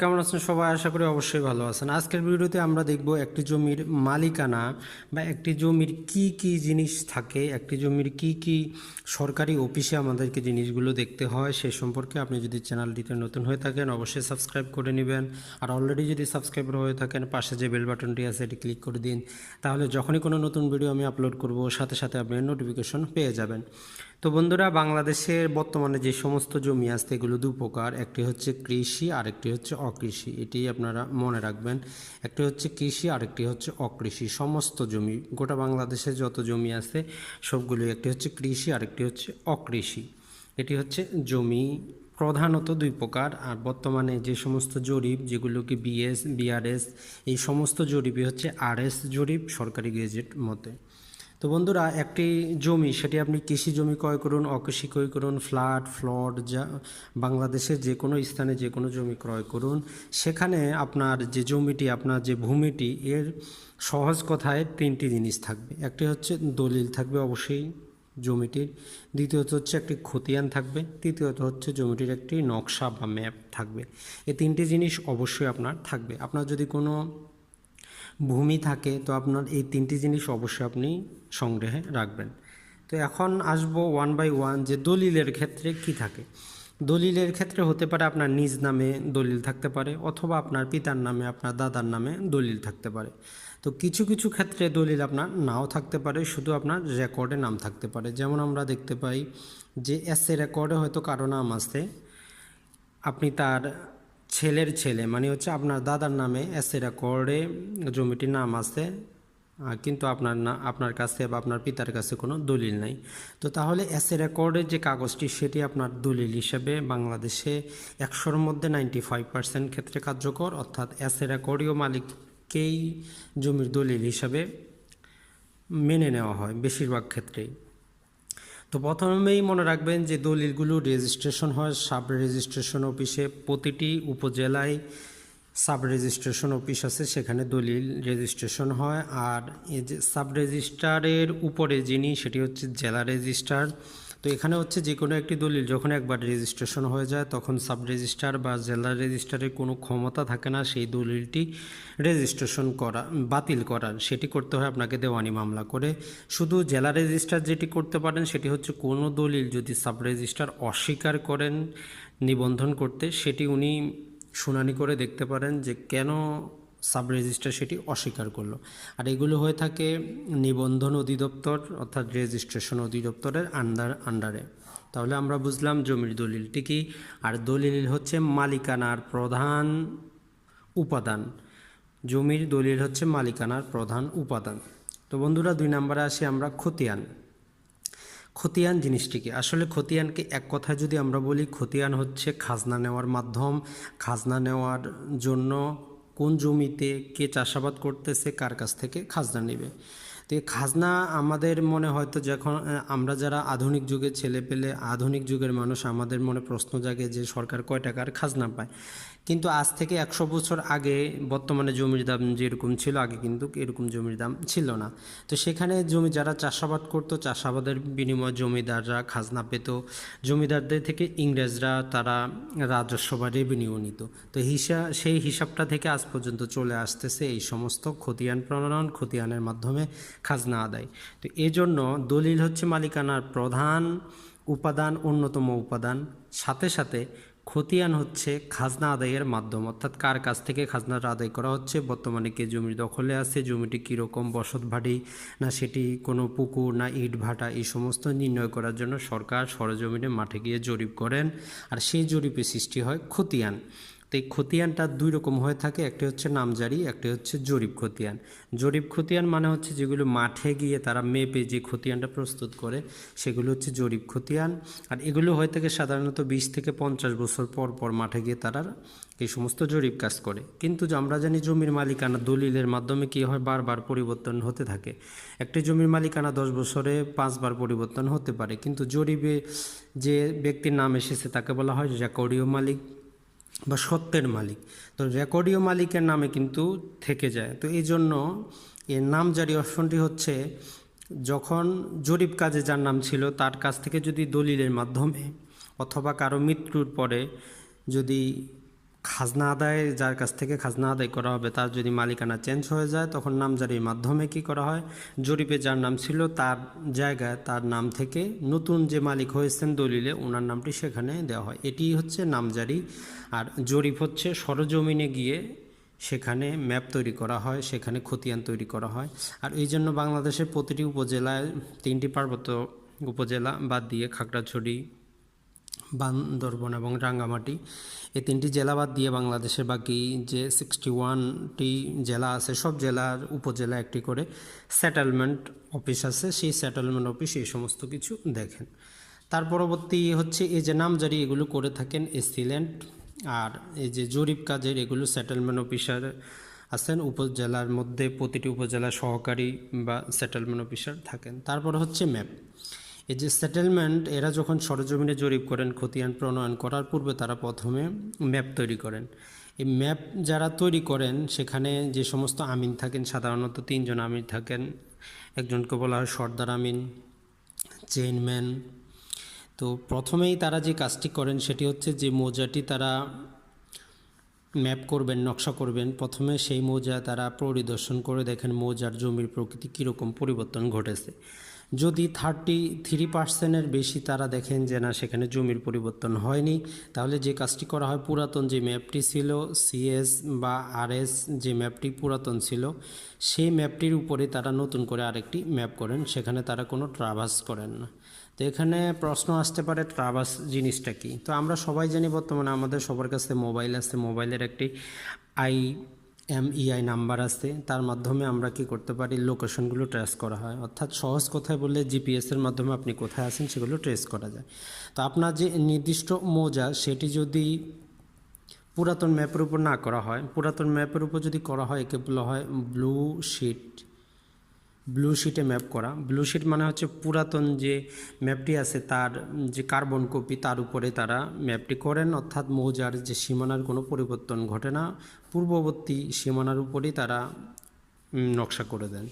কেমন আছেন সবাই? আশা করি অবশ্যই ভালো আছেন। আজকের ভিডিওতে আমরা দেখব একটি জমির মালিকানা বা একটি জমির কি কি জিনিস থাকে, একটি জমির কি কি সরকারি অফিসে আমাদেরকে জিনিসগুলো দেখতে হয়, সে সম্পর্কে আপনি যদি চ্যানেলটিতে নতুন হয়ে থাকেন, অবশ্যই সাবস্ক্রাইব করে নেবেন। আর অলরেডি যদি সাবস্ক্রাইবার হয়ে থাকেন, পাশে যে বেল বাটনটি আছে, এটি ক্লিক করে দিন। তাহলে যখনই কোনো নতুন ভিডিও আমি আপলোড করব, সাথে সাথে আপনি নোটিফিকেশন পেয়ে যাবেন। তো বন্ধুরা, বাংলাদেশের বর্তমানে যে সমস্ত জমি আছে এগুলো দু প্রকার। একটি হচ্ছে কৃষি আর একটি হচ্ছে অকৃষি। এটি আপনারা মনে রাখবেন। একটি হচ্ছে কৃষি আর একটি হচ্ছে অকৃষি। সমস্ত জমি, গোটা বাংলাদেশে যত জমি আছে সবগুলো একটি হচ্ছে কৃষি আর একটি হচ্ছে অকৃষি। এটি হচ্ছে জমি প্রধানত দুই প্রকার। আর বর্তমানে যে সমস্ত জরিপ, যেগুলো কি বিএস, বিআরএস, এই সমস্ত জরিপই হচ্ছে আরএস জরিপ সরকারি গেজেট মতে। তো বন্ধুরা, একটি জমি, সেটি আপনি কৃষি জমি ক্রয় করুন, অকৃষি ক্রয় করুন, ফ্ল্যাট ফ্লট যা, বাংলাদেশের যে কোনো স্থানে যে কোনো জমি ক্রয় করুন। সেখানে আপনার যে জমিটি, আপনার যে ভূমিটি, এর সহজ কথায় তিনটি জিনিস থাকবে। একটি হচ্ছে দলিল থাকবে অবশ্যই জমিটির, দ্বিতীয়ত হচ্ছে একটি খতিয়ান থাকবে, তৃতীয়ত হচ্ছে জমিটির একটি নকশা বা ম্যাপ থাকবে। এই তিনটি জিনিস অবশ্যই আপনার থাকবে। আপনার যদি কোনো ভূমি থাকে, তো আপনার এই তিনটি জিনিস অবশ্যই আপনি সংগ্রহে রাখবেন। তো এখন আসব ওয়ান বাই ওয়ান যে দলিলের ক্ষেত্রে কি থাকে। দলিলের ক্ষেত্রে হতে পারে আপনার নিজ নামে দলিল থাকতে পারে, অথবা আপনার পিতার নামে, আপনার দাদার নামে দলিল থাকতে পারে। তো কিছু কিছু ক্ষেত্রে দলিল আপনার নাও থাকতে পারে, শুধু আপনার রেকর্ডে নাম থাকতে পারে। যেমন আমরা দেখতে পাই যে এসে রেকর্ডে হয়তো কারও নাম আছে আপনি তার ছেলের ছেলে মানে হচ্ছে আপনার দাদার নামে এসে রেকর্ডে জমিটির নাম আছে কিন্তু আপনার না, আপনার কাছে বা আপনার পিতার কাছে কোনো দলিল নাই। তো তাহলে এসে রেকর্ডের যে কাগজটি, সেটি আপনার দলিল হিসেবে বাংলাদেশে একশোর মধ্যে নাইনটি ফাইভ পার্সেন্ট ক্ষেত্রে কার্যকর, অর্থাৎ এসে রেকর্ডীয় মালিককেই জমির দলিল হিসাবে মেনে নেওয়া হয় বেশিরভাগ ক্ষেত্রেই। তো প্রথমেই মনে রাখবেন যে দলিলগুলো রেজিস্ট্রেশন হয় সাব রেজিস্ট্রেশন অফিসে। প্রতিটি উপজেলায় সাব রেজিস্ট্রেশন অফিস আছে, সেখানে দলিল রেজিস্ট্রেশন হয়। আর এই যে সাব রেজিস্ট্রারের উপরে যিনি, সেটি হচ্ছে জেলা রেজিস্ট্রার। তো এখানে হচ্ছে যে কোনো একটি দলিল যখন একবার রেজিস্ট্রেশন হয়ে যায়, তখন সাব রেজিস্ট্রার বা জেলা রেজিস্ট্রারের কোনো ক্ষমতা থাকে না সেই দলিলটি রেজিস্ট্রেশন করা, বাতিল করার। সেটি করতে হয় আপনাকে দেওয়ানি মামলা করে। শুধু জেলা রেজিস্ট্রার যেটি করতে পারেন, সেটি হচ্ছে কোনো দলিল যদি সাব রেজিস্ট্রার অস্বীকার করেন নিবন্ধন করতে, সেটি উনি শুনানি করে দেখতে পারেন যে কেন সাব রেজিস্ট্রার সেটি অস্বীকার করল। আর এগুলো হয়ে থাকে নিবন্ধন অধিদপ্তর অর্থাৎ রেজিস্ট্রেশন অধিদপ্তরের আন্ডার আন্ডারে তাহলে আমরা বুঝলাম জমির দলিলটি কি? আর দলিল হচ্ছে মালিকানার প্রধান উপাদান। জমির দলিল হচ্ছে মালিকানার প্রধান উপাদান। তো বন্ধুরা, দুই নম্বরে আসি আমরা খতিয়ান। খতিয়ান জিনিসটিকে আসলে খতিয়ানকে এক কথায় যদি আমরা বলি, খতিয়ান হচ্ছে খাজনা নেওয়ার মাধ্যম। খাজনা নেওয়ার জন্য কোন জমিতে কে চাষাবাদ করতেছে, কার কাছ থেকে খাজনা নেবে। তো এই খাজনা আমাদের মনে হয়তো যখন আমরা যারা আধুনিক যুগে ছেলে পেলে, আধুনিক যুগের মানুষ, আমাদের মনে প্রশ্ন জাগে যে সরকার কয় টাকার খাজনা পায়। কিন্তু আজ থেকে একশো বছর আগে বর্তমানে জমির দাম যেরকম ছিল, আগে কিন্তু এরকম জমির দাম ছিল না। তো সেখানে জমি যারা চাষাবাদ করতো, চাষাবাদের বিনিময়ে জমিদাররা খাজনা পেত। জমিদারদের থেকে ইংরেজরা তারা রাজস্ব বা রেভিনিউ নিত। তো হিসা, সেই হিসাবটা থেকে আজ পর্যন্ত চলে আসতেছে এই সমস্ত খতিয়ান প্রণয়ন, খতিয়ানের মাধ্যমে খাজনা আদায়। তো এজন্য দলিল হচ্ছে মালিকানার প্রধান উপাদান, অন্যতম উপাদান। সাথে সাথে খতিয়ান হচ্ছে খাজনা আদায়ের মাধ্যম। অর্থাৎ কার কাছ থেকে খাজনাটা আদায় করা হচ্ছে? বর্তমানে কে জমি দখলে আছে? জমিটি কীরকম বসত ভাটি না সেটি কোনো পুকুর, না ইট ভাটা? এই সমস্ত নির্ণয় করার জন্য সরকার সরজমিনে মাঠে গিয়ে জরিপ করেন। আর সেই জরিপে সৃষ্টি হয় খতিয়ান। তো এই খতিয়ানটা দুই রকম হয়ে থাকে, একটি হচ্ছে নামজারি, একটি হচ্ছে জরিপ খতিয়ান। জরিপ খতিয়ান মানে হচ্ছে যেগুলো মাঠে গিয়ে তারা মেপে যে খতিয়ানটা প্রস্তুত করে, সেগুলো হচ্ছে জরিপ খতিয়ান। আর এগুলো হয়ে থাকে সাধারণত বিশ থেকে পঞ্চাশ বছর পর পর মাঠে গিয়ে তারা এই সমস্ত জরিপ কাজ করে। কিন্তু আমরা জানি জমির মালিকানা দলিলের মাধ্যমে কী হয়, বারবার পরিবর্তন হতে থাকে। একটি জমির মালিকানা দশ বছরে পাঁচবার পরিবর্তন হতে পারে। কিন্তু জরিপে যে ব্যক্তির নাম এসেছে, তাকে বলা হয় রেকর্ডীয় মালিক। বা সত্যের মালিক। তো রেকর্ডীয় মালিকের নামে কিন্তু থেকে যায়। তো এই জন্য এর নামজারি অপশনটি হচ্ছে, যখন জরিপ কাজে যার নাম ছিল, তার কাছ থেকে যদি দলিলের মাধ্যমে অথবা কারও মৃত্যুর পরে যদি খাজনা আদায়, যার কাছ থেকে খাজনা আদায় করা হবে, তার যদি মালিকানা চেঞ্জ হয়ে যায়, তখন নামজারির মাধ্যমে কি করা হয়? জরিপে যার নাম ছিল, তার জায়গায়, তার নাম থেকে নতুন যে মালিক হয়েছেন দলিলে ওনার নামটি সেখানে দেওয়া হয়। এটি হচ্ছে নামজারি। আর জরিপ হচ্ছে, সরজমিনে গিয়ে সেখানে ম্যাপ তৈরি করা হয়, সেখানে খতিয়ান তৈরি করা হয়। আর এই জন্য বাংলাদেশের প্রতিটি উপজেলায় তিনটি পার্বত্য উপজেলা বাদ দিয়ে খাগড়াছড়ি বান্দরবন এবং রাঙ্গামাটি। এই তিনটি জেলা বাদ দিয়ে বাংলাদেশের বাকি যে সিক্সটি ওয়ানটি জেলা আছে, সব জেলার উপজেলা একটি করে সেটেলমেন্ট অফিস আছে। সেই সেটেলমেন্ট অফিস এই সমস্ত কিছু দেখেন। তার পরবর্তী হচ্ছে এই যে নামজারি এগুলো করে থাকেন এসিলেন্ট আর এই যে জরিপ কাজের এগুলো সেটেলমেন্ট অফিসার আছেন। উপজেলার মধ্যে প্রতিটি উপজেলা সহকারী বা সেটেলমেন্ট অফিসার থাকেন। তারপর হচ্ছে ম্যাপ এই যে সেটেলমেন্ট এরা যখন সরজমিনে জরিপ করেন, খতিয়ান প্রণয়ন করার পূর্বে তারা প্রথমে ম্যাপ তৈরি করেন। এই ম্যাপ যারা তৈরি করেন, সেখানে যে সমস্ত আমিন থাকেন, সাধারণত তিনজন আমিন থাকেন। একজনকে বলা হয় সর্দার আমিন চেইনম্যান তো প্রথমেই তারা যে কাজটি করেন, সেটি হচ্ছে যে মৌজাটি তারা ম্যাপ করবেন, নকশা করবেন। প্রথমে সেই মৌজা তারা পরিদর্শন করে দেখেন মৌজার জমির প্রকৃতি কীরকম পরিবর্তন ঘটেছে। যদি থার্টি থ্রি পার্সেন্টের বেশি তারা দেখেন যে না, সেখানে জমির পরিবর্তন হয়নি, তাহলে যে কাজটি করা হয় পুরাতন যে ম্যাপটি ছিল সিএস বা আরএস যে ম্যাপটি পুরাতন ছিল, সেই ম্যাপটির উপরে তারা নতুন করে আরেকটি ম্যাপ করেন, সেখানে তারা কোনো ট্রাভার্স করেন না। তো এখানে প্রশ্ন আসতে পারে ট্রাভার্স জিনিসটা কি? তো আমরা সবাই জানি বর্তমানে আমাদের সবার কাছে মোবাইল আছে মোবাইলের একটি আই এমইআই নাম্বার আছে তার মাধ্যমে আমরা কি করতে পারি? লোকেশনগুলো ট্রেস করা হয়। অর্থাৎ সহজ কথায় বললে জিপিএসের মাধ্যমে আপনি কোথায় আছেন সেগুলো ট্রেস করা যায়। তো আপনার যে নির্দিষ্ট মোজা, সেটি যদি পুরাতন ম্যাপের উপর না করা হয়, পুরাতন ম্যাপের উপর যদি করা হয়, একে বলা হয় ব্লু শিট ব্লু শিটে ম্যাপ করা। ব্লু শিট মানে হচ্ছে পুরাতন যে ম্যাপটি আছে তার যে কার্বন কপি তার উপরে তারা ম্যাপটি করেন। অর্থাৎ মৌজার যে সীমানার কোনো পরিবর্তন ঘটে না। পূর্ববর্তী সীমানার উপরেই তারা নকশা করে দেন।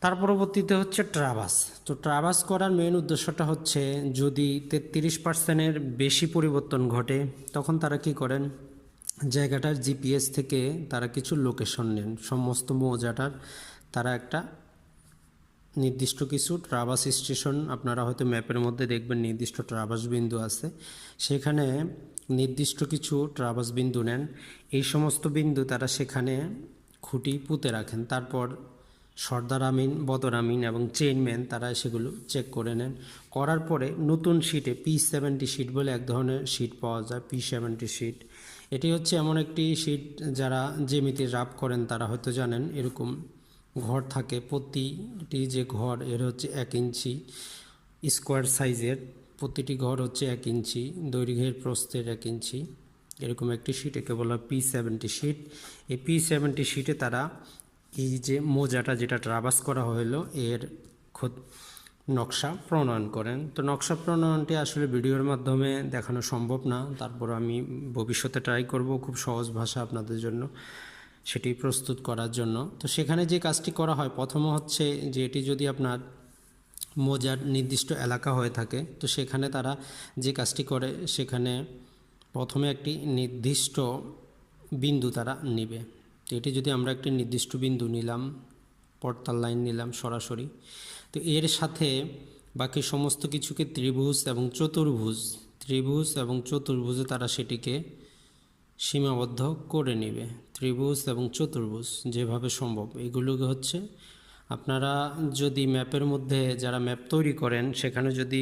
তার পরবর্তীতে হচ্ছে ট্রাভাস তো ট্রাভাস করার মেন উদ্দেশ্যটা হচ্ছে যদি তেত্রিশ পার্সেন্টের বেশি পরিবর্তন ঘটে, তখন তারা কি করেন? জায়গাটার জিপিএস থেকে তারা কিছু লোকেশন নেন। সমস্ত মৌজাটার তারা একটা নির্দিষ্ট কিছু ট্রাভাস স্টেশন আপনারা হয়তো ম্যাপের মধ্যে দেখবেন নির্দিষ্ট ট্রাভাস বিন্দু আছে। সেখানে নির্দিষ্ট কিছু ট্রাভাস বিন্দু নেন। এই সমস্ত বিন্দু তারা সেখানে খুঁটি পুঁতে রাখেন। তারপর সর্দার আমিন, বদর আমিন এবং চেইনম্যান তারা সেগুলো চেক করে নেন। করার পরে নতুন শিটে পি সেভেন্টি শিট বলে এক ধরনের শিট পাওয়া যায় পি সেভেন্টি শিট এটি হচ্ছে এমন একটি শিট যারা জেমিতে রাব করেন তারা হয়তো জানেন, এরকম ঘর থাকে, প্রতিটি যে ঘর এর হচ্ছে এক ইঞ্চি। স্কোয়ার সাইজের প্রতিটি ঘর হচ্ছে এক ইঞ্চি, দৈর্ঘ্যের প্রস্থের এক ইঞ্চি। এরকম একটি শিট একে বলা পি সেভেন্টি শিট এই পি সেভেন্টি শিটে তারা এই যে মোজাটা যেটা ট্রাভাস করা হলো, এর খোদ নকশা প্রণয়ন করেন। তো নকশা প্রণয়নটি আসলে ভিডিওর মাধ্যমে দেখানো সম্ভব না। তারপর আমি ভবিষ্যতে ট্রাই করব খুব সহজ ভাষা আপনাদের জন্য। সেটি প্রস্তুত করার জন্য। তো সেখানে যে কাজটি করা হয়, প্রথম হচ্ছে যে এটি যদি আপনার মোজার নির্দিষ্ট এলাকা হয়ে থাকে, তো সেখানে তারা যে কাজটি করে, সেখানে প্রথমে একটি নির্দিষ্ট বিন্দু তারা নিবে। তো এটি যদি আমরা একটি নির্দিষ্ট বিন্দু নিলাম পর্তাল লাইন নিলাম সরাসরি, তো এর সাথে বাকি সমস্ত কিছুকে ত্রিভুজ এবং চতুর্ভুজ, ত্রিভুজ এবং চতুর্ভুজে তারা সেটিকে সীমাবদ্ধ করে নেবে, ত্রিভুজ এবং চতুর্ভুজ যেভাবে সম্ভব। এগুলোকে হচ্ছে আপনারা যদি ম্যাপের মধ্যে যারা ম্যাপ তৈরি করেন, সেখানে যদি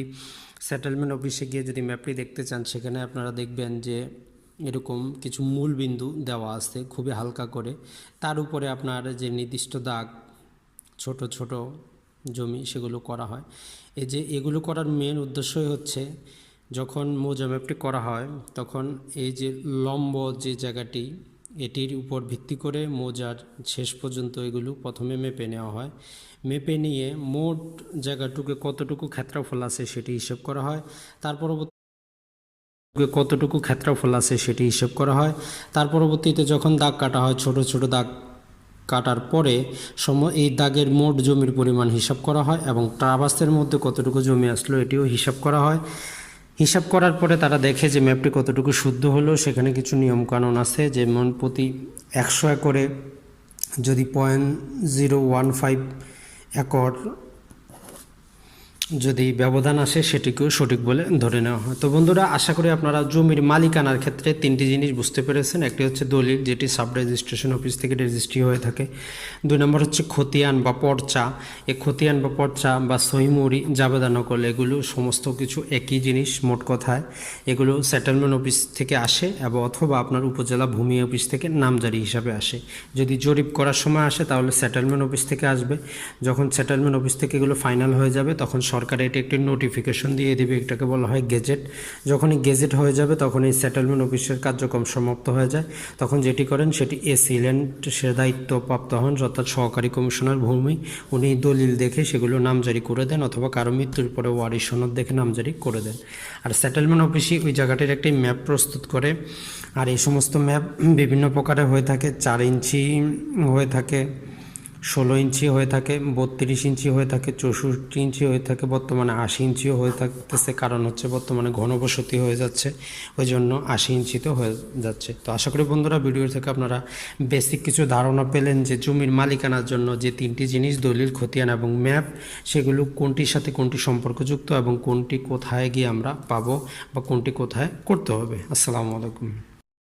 সেটেলমেন্ট অফিসে গিয়ে যদি ম্যাপটি দেখতে চান, সেখানে আপনারা দেখবেন যে এরকম কিছু মূল বিন্দু দেওয়া আছে খুবই হালকা করে। তার উপরে আপনার যে নির্দিষ্ট দাগ, ছোট ছোট জমি, সেগুলো করা হয়। এই যে এগুলো করার মেন উদ্দেশ্যই হচ্ছে যখন মৌজা করা হয়, তখন এই যে লম্ব যে জায়গাটি, এটির উপর ভিত্তি করে মোজার শেষ পর্যন্ত এগুলো প্রথমে মেপে নেওয়া হয়। মেপে নিয়ে মোট জায়গাটুকু কতটুকু ক্ষেত্রফল আছে সেটি হিসেব করা হয়। তার পরবর্তী কতটুকু ক্ষেত্রফল আছে সেটি হিসেব করা হয়। তার পরবর্তীতে যখন দাগ কাটা হয়, ছোট ছোট দাগ কাটার পরে সম এই দাগের মোট জমির পরিমাণ হিসাব করা হয় এবং ট্রাভাসের মধ্যে কতটুকু জমি আসলো এটিও হিসাব করা হয়। হিসাব করার পরে তারা দেখে যে ম্যাপটি কতটুকু শুদ্ধ হলো, সেখানে কিছু নিয়মকানুন আছে, যেমন প্রতি একশো একরে যদি point zero one five acre যদি ব্যবধান আসে সেটিকেও সঠিক বলে ধরে নেওয়া হয়। তো বন্ধুরা, আশা করি আপনারা জমির মালিকানার ক্ষেত্রে তিনটি জিনিস বুঝতে পেরেছেন। একটি হচ্ছে দলিল, যেটি সাব রেজিস্ট্রেশন অফিস থেকে রেজিস্ট্রি হয়ে থাকে। দুই নম্বর হচ্ছে খতিয়ান বা পর্চা। এই খতিয়ান বা পর্চা বা সহিমুড়ি জাবেদা নকল এগুলো সমস্ত কিছু একই জিনিস, মোট কথায়। এগুলো সেটেলমেন্ট অফিস থেকে আসে এবং অথবা আপনার উপজেলা ভূমি অফিস থেকে নামজারি হিসাবে আসে। যদি জরিপ করার সময় আসে, তাহলে সেটেলমেন্ট অফিস থেকে আসবে। যখন সেটেলমেন্ট অফিস থেকে এগুলো ফাইনাল হয়ে যাবে, তখন সরকার এটি একটি নোটিফিকেশন দিয়ে দেবে, এটাকে বলা হয় গেজেট যখনই গেজেট হয়ে যাবে তখন এই সেটেলমেন্ট অফিসের কার্যক্রম সমাপ্ত হয়ে যায়। তখন যেটি করেন, সেটি এসিলেন্ট সিলেন্ট সে দায়িত্বপ্রাপ্ত হন, অর্থাৎ সহকারী কমিশনার ভূমি। উনি দলিল দেখে সেগুলো নামজারি করে দেন, অথবা কারও মৃত্যুর পরে ওয়ারিশ সনদ দেখে নামজারি করে দেন। আর সেটেলমেন্ট অফিসই ওই জায়গাটির একটি ম্যাপ প্রস্তুত করে। আর এই সমস্ত ম্যাপ বিভিন্ন প্রকারে হয়ে থাকে, চার ইঞ্চি হয়ে থাকে। ষোলো ইঞ্চি হয়ে থাকে, বত্রিশ ইঞ্চি হয়ে থাকে, চৌষট্টি ইঞ্চি হয়ে থাকে, বর্তমানে আশি ইঞ্চিও হয়ে থাকতেছে। কারণ হচ্ছে বর্তমানে ঘনবসতি হয়ে যাচ্ছে, ওই জন্য আশি ইঞ্চিতেও হয়ে যাচ্ছে। তো আশা করি বন্ধুরা ভিডিও থেকে আপনারা বেসিক কিছু ধারণা পেলেন যে জমির মালিকানার জন্য যে তিনটি জিনিস দলিল, খতিয়ান এবং ম্যাপ, সেগুলো কোনটির সাথে কোনটি সম্পর্কযুক্ত এবং কোনটি কোথায় গিয়ে আমরা পাবো বা কোনটি কোথায় করতে হবে। আসসালামু আলাইকুম।